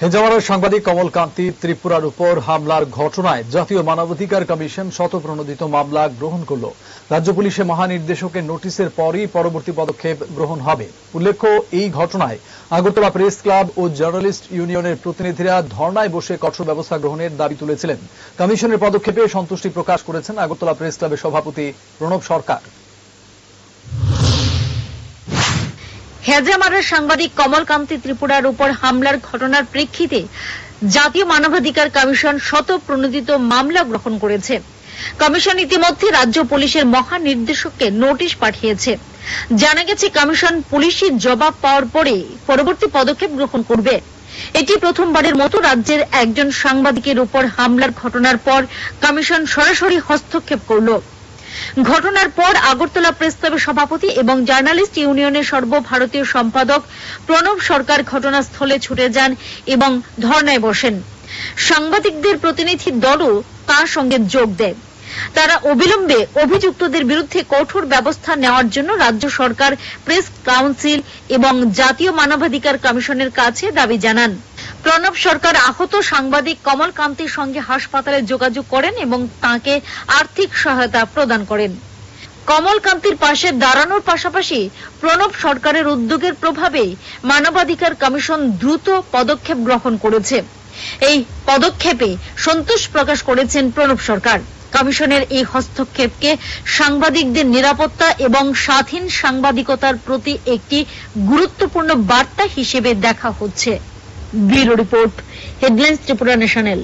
হেজামারার সাংবাদিক কমল কান্তি ত্রিপুরার উপর হামলার ঘটনায় জাতীয় মানবাধিকার কমিশন শতপ্রণোদিত মামলা গ্রহণ করল। রাজ্য পুলিশে মহানির্দেশকের নোটিশের পরই পরবর্তী পদক্ষেপ গ্রহণ হবে। উল্লেখ্য, এই ঘটনায় আগরতলা প্রেস ক্লাব ও জার্নালিস্ট ইউনিয়নের প্রতিনিধিরা ধর্নায় বসে কঠোর ব্যবস্থা গ্রহণের দাবি তুলেছিলেন। কমিশনের পদক্ষেপে সন্তুষ্টি প্রকাশ করেছেন আগরতলা প্রেস ক্লাবের সভাপতি প্রণব সরকার। হেজামারার সাংবাদিক কমলকান্তি ত্রিপুরার উপর হামলার ঘটনার প্রেক্ষিতে জাতীয় মানবাধিকার কমিশন শত প্রণোদিত মামলা গ্রহণ করেছে। কমিশন ইতিমধ্যে রাজ্য পুলিশের মহানির্দেশককে নোটিশ পাঠিয়েছে। জানা গেছে, কমিশন পুলিশের জবাব পাওয়ার পরে পরবর্তী পদক্ষেপ গ্রহণ করবে। এটি প্রথমবারের মতো রাজ্যের একজন সাংবাদিকের উপর হামলার ঘটনার পর কমিশন সরাসরি হস্তক্ষেপ করল। ঘটনার পর আগরতলা প্রেস ক্লাবের সভাপতি এবং জার্নালিস্ট ইউনিয়নের সর্বভারতীয় সম্পাদক প্রণব সরকার ঘটনাস্থলে ছুটে যান এবং ধর্নায় বসেন। সাংবাদিকদের প্রতিনিধি দলও তার সঙ্গে যোগ দেয়। তারা অবিলম্বে অভিযুক্তদের বিরুদ্ধে কঠোর ব্যবস্থা নেওয়ার জন্য রাজ্য সরকার, প্রেস কাউন্সিল এবং জাতীয় মানবাধিকার কমিশনের কাছে দাবি জানান। প্রণব সরকার আহত সাংবাদিক কমল কান্তির সঙ্গে হাসপাতালে যোগাযোগ করেন এবং তাকে আর্থিক সহায়তা প্রদান করেন। কমল কান্তির পাশে দাঁড়ানোর পাশাপাশি প্রণব সরকারের উদ্যোগের প্রভাবে মানবাধিকার কমিশন দ্রুত পদক্ষেপ গ্রহণ করেছে। এই পদক্ষেপে সন্তোষ প্রকাশ করেছেন প্রণব সরকার। কমিশনের এই হস্তক্ষেপকে সাংবাদিকদের নিরাপত্তা এবং স্বাধীন সাংবাদিকতার প্রতি একটি গুরুত্বপূর্ণ বার্তা হিসেবে দেখা হচ্ছে। Bureau report, headlines Tripura national.